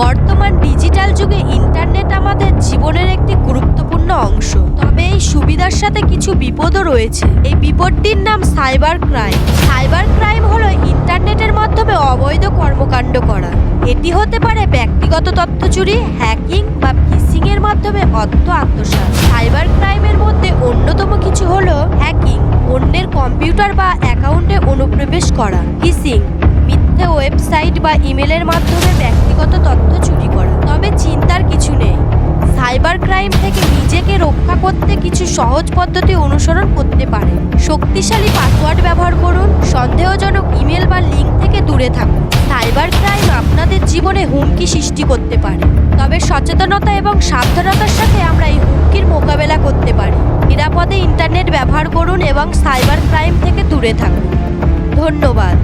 বর্তমান ডিজিটাল যুগে ইন্টারনেট আমাদের জীবনের একটি গুরুত্বপূর্ণ অংশ। তবে এই সুবিধার সাথে কিছু বিপদও রয়েছে। এই বিপদটির নাম সাইবার ক্রাইম। সাইবার ক্রাইম হলো ইন্টারনেটের মাধ্যমে অবৈধ কর্মকাণ্ড করা। এটি হতে পারে ব্যক্তিগত তথ্য চুরি, হ্যাকিং বা ফিশিং এর মাধ্যমে অর্থ আত্মসাৎ। সাইবার ক্রাইমের মধ্যে অন্যতম কিছু হলো হ্যাকিং, অন্যের কম্পিউটার বা অ্যাকাউন্টে অনুপ্রবেশ করা, ফিশিং। মিথ্যে ওয়েবসাইট বা ইমেলের মাধ্যমে ব্যক্তিগত তথ্য চুরি করা। তবে চিন্তার কিছু নেই। সাইবার ক্রাইম থেকে নিজেকে রক্ষা করতে কিছু সহজ পদ্ধতি অনুসরণ করতে পারে। শক্তিশালী পাসওয়ার্ড ব্যবহার করুন, সন্দেহজনক ইমেল বা লিঙ্ক থেকে দূরে থাকুন। সাইবার ক্রাইম আপনাদের জীবনে হুমকি সৃষ্টি করতে পারে। তবে সচেতনতা এবং সাবধানতার সাথে আমরা এই হুমকির মোকাবেলা করতে পারি। নিরাপদে ইন্টারনেট ব্যবহার করুন এবং সাইবার ক্রাইম থেকে দূরে থাকুন। ধন্যবাদ।